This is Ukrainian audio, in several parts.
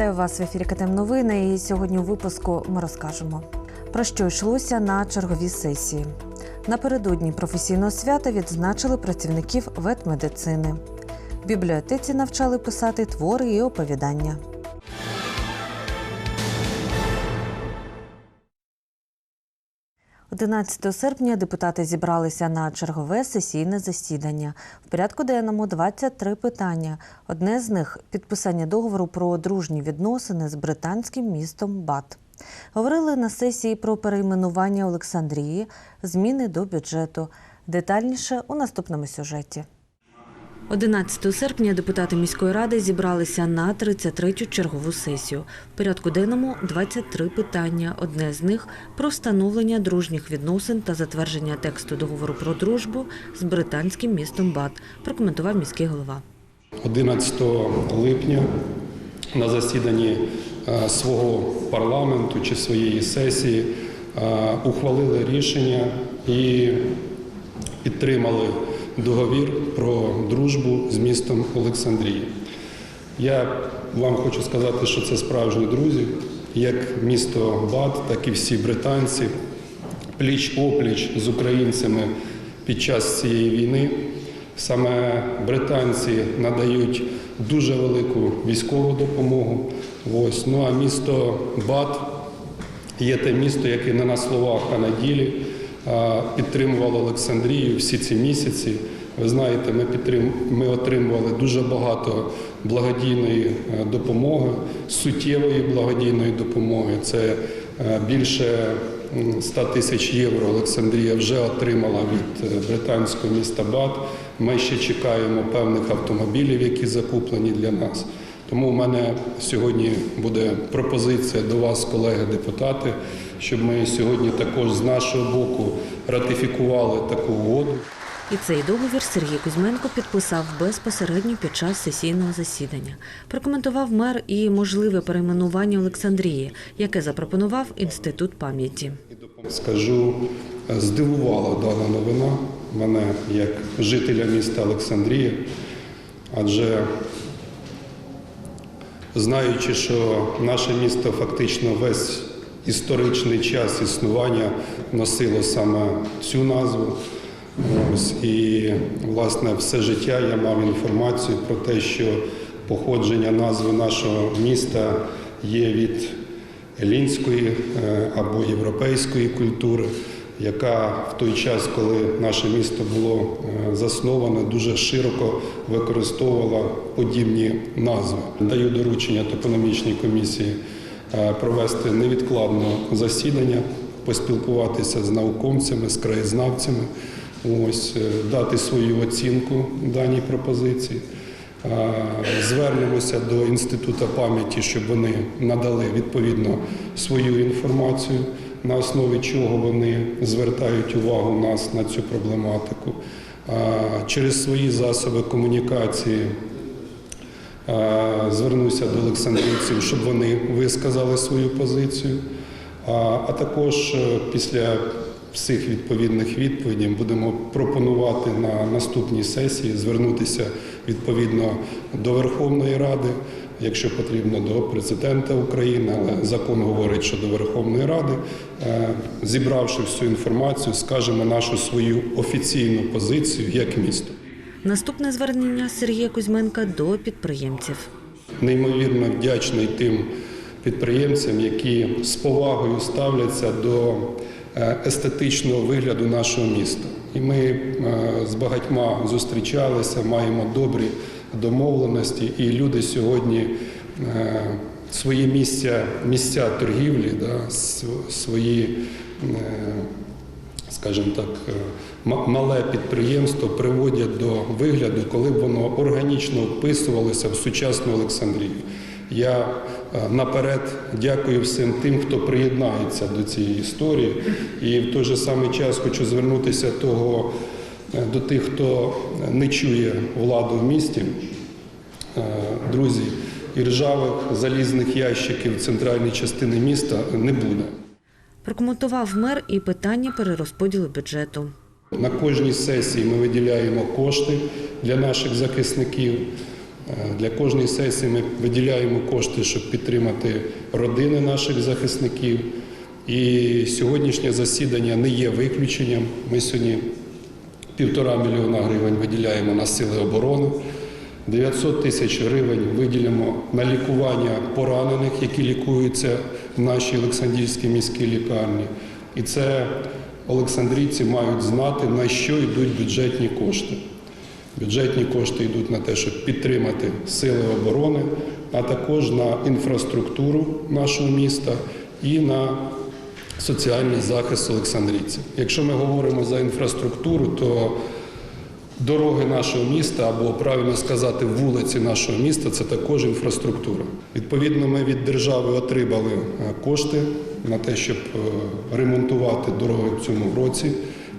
Вітаю вас в ефірі КТМ Новини. І сьогодні у випуску ми розкажемо про що йшлося на черговій сесії. Напередодні професійного свята відзначили працівників ветмедицини. В бібліотеці навчали писати твори і оповідання. – 11 серпня депутати зібралися на чергове сесійне засідання. В порядку денному 23 питання. Одне з них підписання договору про дружні відносини з британським містом Бат. Говорили на сесії про перейменування Олександрії, зміни до бюджету. Детальніше у наступному сюжеті. 11 серпня депутати міської ради зібралися на 33-ю чергову сесію. В порядку денному 23 питання. Одне з них про встановлення дружніх відносин та затвердження тексту договору про дружбу з британським містом Бат, прокоментував міський голова. 11 липня на засіданні е, свого парламенту чи своєї сесії е, ухвалили рішення і підтримали договір про дружбу з містом Олександрія. Я вам хочу сказати, що це справжні друзі, як місто Бат, так і всі британці, пліч опліч з українцями під час цієї війни. Саме британці надають дуже велику військову допомогу. Ось. Ну а місто Бат є те місто, яке не на словах, а на ділі підтримувало Олександрію всі ці місяці. Ви знаєте, ми підтрим... ми отримували дуже багато благодійної е, допомоги, суттєвої благодійної допомоги. Це е, більше м, 100 тисяч євро Олександрія вже отримала від е, британського міста Бат. Ми ще чекаємо певних автомобілів, які закуплені для нас. Тому у мене сьогодні буде пропозиція до вас, колеги-депутати, щоб ми сьогодні також з нашого боку ратифікували таку угоду. І цей договір Сергій Кузьменко підписав безпосередньо під час сесійного засідання. Прокоментував мер і можливе перейменування Олександрії, яке запропонував інститут пам'яті. Скажу, здивувала дана новина мене як жителя міста Олександрія, адже знаючи, що наше місто фактично весь історичний час існування носило саме цю назву. Ось, і, власне, все життя я мав інформацію про те, що походження назви нашого міста є від елінської е, або європейської культури, яка в той час, коли наше місто було е, засноване, дуже широко використовувала подібні назви. Даю доручення топономічній комісії провести невідкладне засідання, поспілкуватися з науковцями, з краєзнавцями, ось е, дати свою оцінку даній пропозиції. Е, Звернемося до інституту пам'яті, щоб вони надали відповідно свою інформацію, на основі чого вони звертають увагу нас на цю проблематику. Е, Через свої засоби комунікації е, звернуся до олександрійців, щоб вони висказали свою позицію. А, а також е, після всіх відповідних відповідей будемо пропонувати на наступній сесії звернутися відповідно до Верховної Ради, якщо потрібно до президента України, але закон говорить, що до Верховної Ради, Е, зібравши всю інформацію, скажемо нашу свою офіційну позицію як місто. Наступне звернення Сергія Кузьменка до підприємців. неймовірно вдячний тим підприємцям, які з повагою ставляться до е, естетичного вигляду нашого міста. І ми е, з багатьма зустрічалися, маємо добрі домовленості, і люди сьогодні е, свої місця, місця торгівлі, да, свої. Скажімо так, е, мале підприємство приводять до вигляду, коли б воно органічно вписувалося в сучасну Олександрію. Я е, наперед дякую всім тим, хто приєднається до цієї історії. І в той же самий час хочу звернутися того, е, до тих, хто не чує владу в місті. Друзі, і ржавих залізних ящиків в центральній частині міста не буде. Прокоментував мер і питання перерозподілу бюджету. На кожній сесії ми виділяємо кошти для наших захисників. Е, Для кожної сесії ми виділяємо кошти, щоб підтримати родини наших захисників. І сьогоднішнє засідання не є виключенням. Ми сьогодні півтора мільйона гривень виділяємо на сили оборони. 900 тисяч гривень виділимо на лікування поранених, які лікуються нашій Олександрійській міській лікарні. І це олександрійці мають знати, на що йдуть бюджетні кошти. Бюджетні кошти йдуть на те, щоб підтримати сили оборони, а також на інфраструктуру нашого міста і на соціальний захист олександрійців. Якщо ми говоримо за інфраструктуру, то дороги нашого міста, або правильно сказати, вулиці нашого міста це також інфраструктура. Відповідно, ми від держави отримали е, кошти на те, щоб е, ремонтувати дороги в цьому році.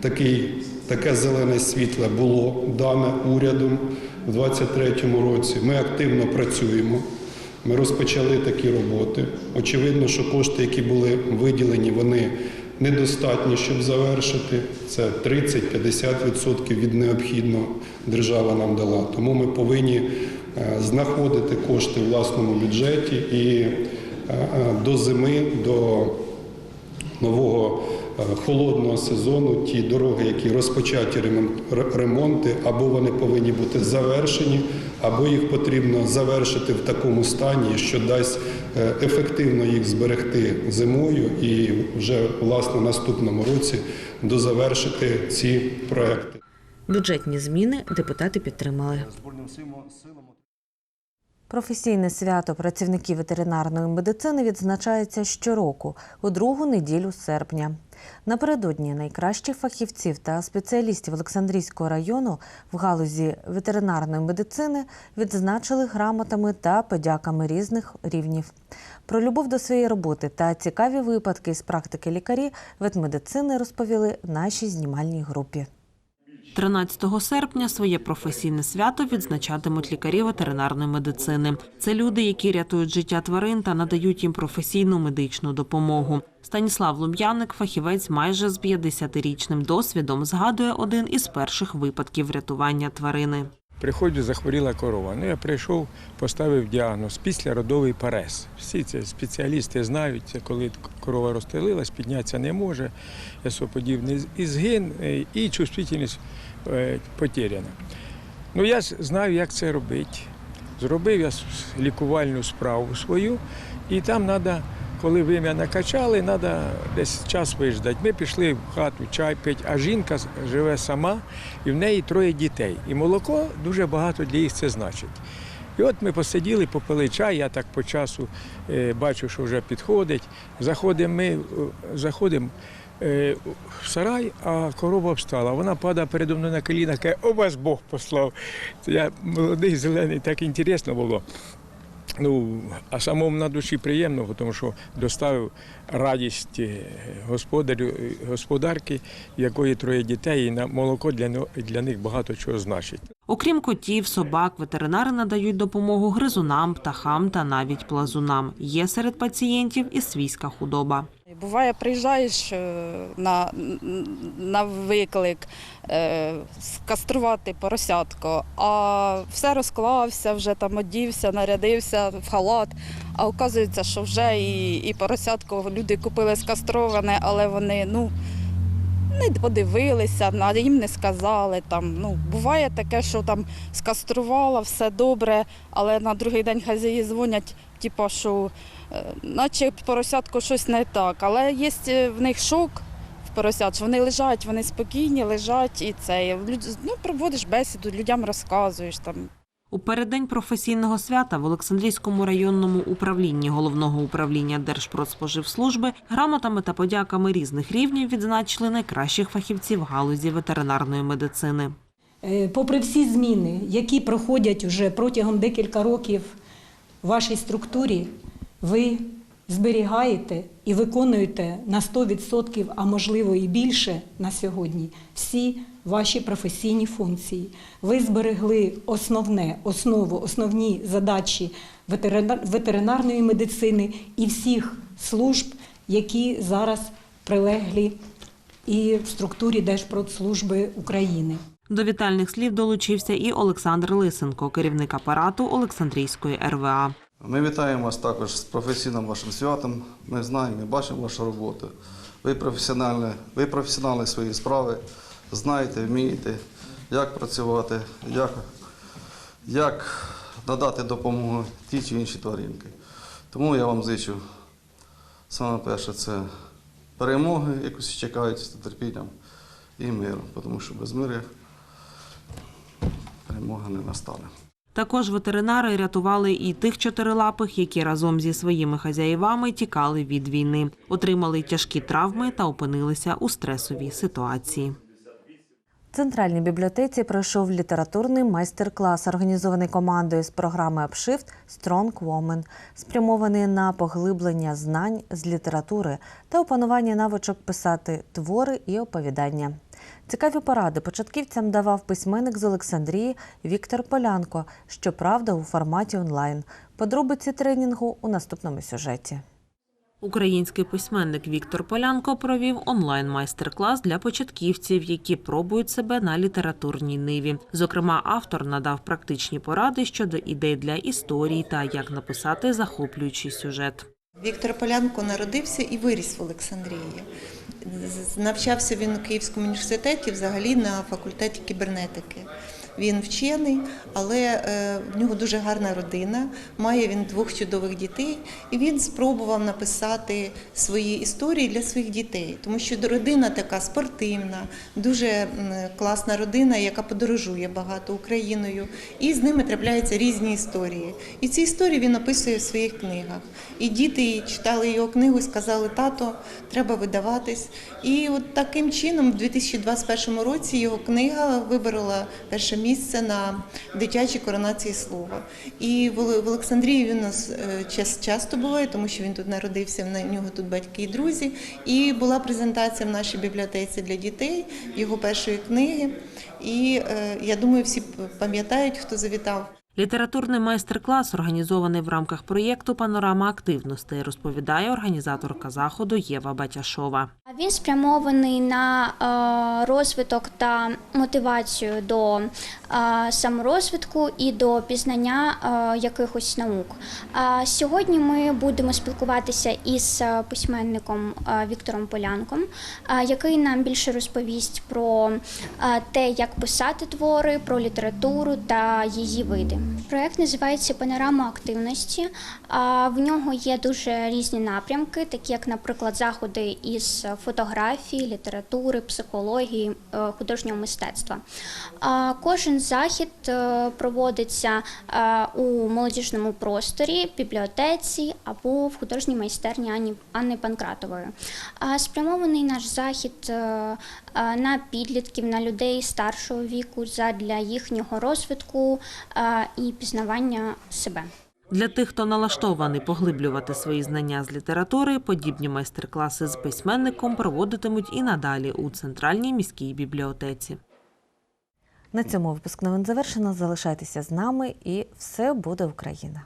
Такий, таке зелене світло було дане урядом у 2023 році. Ми активно працюємо. Ми розпочали такі роботи. Очевидно, що кошти, які були виділені, вони недостатні, щоб завершити. Це 30-50% від необхідного держава нам дала. Тому ми повинні е, знаходити кошти в власному бюджеті і е, е, до зими, до нового холодного сезону ті дороги, які розпочаті ремон- ремонти, або вони повинні бути завершені, або їх потрібно завершити в такому стані, що дасть е, ефективно їх зберегти зимою і вже власне наступному році дозавершити ці проекти. Бюджетні зміни депутати підтримали. Професійне свято працівників ветеринарної медицини відзначається щороку у другу неділю серпня. Напередодні найкращих фахівців та спеціалістів Олександрійського району в галузі ветеринарної медицини відзначили грамотами та подяками різних рівнів. Про любов до своєї роботи та цікаві випадки з практики лікарі ветмедицини розповіли нашій знімальній групі. 13 серпня своє професійне свято відзначатимуть лікарі ветеринарної медицини. Це люди, які рятують життя тварин та надають їм професійну медичну допомогу. Станіслав Лум'яник, фахівець майже з 50-річним досвідом, згадує один із перших випадків рятування тварини. Приходжу, захворіла корова. Ну, я прийшов, поставив діагноз післяродовий парез. Всі ці спеціалісти знають, це коли корова розстрілилась, піднятися не може, ясоподібний і згин, е, і чувствительність е, потеряна. Ну, я знаю, як це робити. Зробив я лікувальну справу свою, і там треба, коли вим'я накачали, треба десь час виждати. Ми пішли в хату чай пити, а жінка живе сама, і в неї троє дітей. І молоко дуже багато для їх це значить. І от ми посиділи, попили чай, я так по часу е, бачу, що вже підходить. Заходимо ми, е, заходимо е, в сарай, а корова встала. Вона падає передо мною на коліна, каже, о вас Бог послав. Я молодий, зелений, так інтересно було. Ну, а самому на душі приємно, тому що доставив радість е, господарю, е, господарки, якої троє дітей, і на молоко для, для них багато чого значить. Окрім котів, собак, ветеринари надають допомогу гризунам, птахам та навіть плазунам. Є серед пацієнтів і свійська худоба. Буває, приїжджаєш е, на, на виклик е, скаструвати поросятко, а все розклався, вже там одівся, нарядився в халат. А оказується, що вже і, і поросятко люди купили скастроване, але вони ну, не подивилися, їм не сказали. Там, ну, буває таке, що там скаструвала, все добре, але на другий день хазяї дзвонять, типу, що е, наче поросятко щось не так. Але є е, в них шок в поросят, що вони лежать, вони спокійні, лежать і це. Ну, проводиш бесіду, людям розказуєш там. У переддень професійного свята в Олександрійському районному управлінні головного управління Держпродспоживслужби грамотами та подяками різних рівнів відзначили найкращих фахівців галузі ветеринарної медицини. Е, Попри всі зміни, які проходять уже протягом декілька років вашій структурі, ви зберігаєте і виконуєте на 100%, а можливо і більше на сьогодні всі ваші професійні функції. Ви зберегли основне, основу, основні задачі ветеринар- ветеринарної медицини і всіх служб, які зараз прилеглі і в структурі Держпродслужби України. До вітальних слів долучився і Олександр Лисенко, керівник апарату Олександрійської РВА. Ми вітаємо вас також з професійним вашим святом. Ми знаємо, ми бачимо вашу роботу. Ви професіонали, ви професіонали своєї справи, знаєте, вмієте, як працювати, як, як надати допомогу тій чи іншій тваринки. Тому я вам зичу саме перше це перемоги, якусь чекають з терпінням, і миру, тому що без миру перемога не настане. Також ветеринари рятували і тих чотирилапих, які разом зі своїми хазяївами тікали від війни, отримали тяжкі травми та опинилися у стресовій ситуації. В Центральній бібліотеці пройшов літературний майстер-клас, організований командою з програми «Апшифт Strong Woman», спрямований на поглиблення знань з літератури та опанування навичок писати твори і оповідання. Цікаві поради початківцям давав письменник з Олександрії Віктор Полянко, щоправда, у форматі онлайн. Подробиці тренінгу у наступному сюжеті. Український письменник Віктор Полянко провів онлайн-майстер-клас для початківців, які пробують себе на літературній ниві. Зокрема, автор надав практичні поради щодо ідей для історій та як написати захоплюючий сюжет. Віктор Полянко народився і виріс в Олександрії. Навчався він у Київському університеті взагалі на факультеті кібернетики. Він вчений, але е, в нього дуже гарна родина. Має він двох чудових дітей, і він спробував написати свої історії для своїх дітей, тому що родина така спортивна, дуже класна родина, яка подорожує багато Україною, і з ними трапляються різні історії. І ці історії він описує в своїх книгах. І діти читали його книгу і сказали, тато, треба видаватись. І от таким чином, в 2021 році його книга виборола перше місце на дитячій коронації слова. І в Олександрії він у нас е, час- часто буває, тому що він тут народився, в нього тут батьки і друзі. І була презентація в нашій бібліотеці для дітей його першої книги. І е, я думаю, всі пам'ятають, хто завітав. Літературний майстер-клас організований в рамках проєкту Панорама активностей, розповідає організаторка заходу Єва Батяшова. Він спрямований на е, розвиток та мотивацію до е, саморозвитку і до пізнання е, якихось наук. Сьогодні ми будемо спілкуватися із письменником Віктором Полянком, який нам більше розповість про те, як писати твори, про літературу та її види. Проект називається Панорама активності. В нього є дуже різні напрямки, такі як, наприклад, заходи із фотографії, літератури, психології, е, художнього мистецтва. Кожен захід е, проводиться е, у молодіжному просторі, бібліотеці або в художній майстерні Анни Панкратової. Спрямований наш захід на підлітків, на людей старшого віку задля їхнього розвитку е, і пізнавання себе. Для тих, хто налаштований поглиблювати свої знання з літератури, подібні майстер-класи з письменником проводитимуть і надалі у центральній міській бібліотеці. На цьому випуск новин завершено. Залишайтеся з нами, і все буде Україна.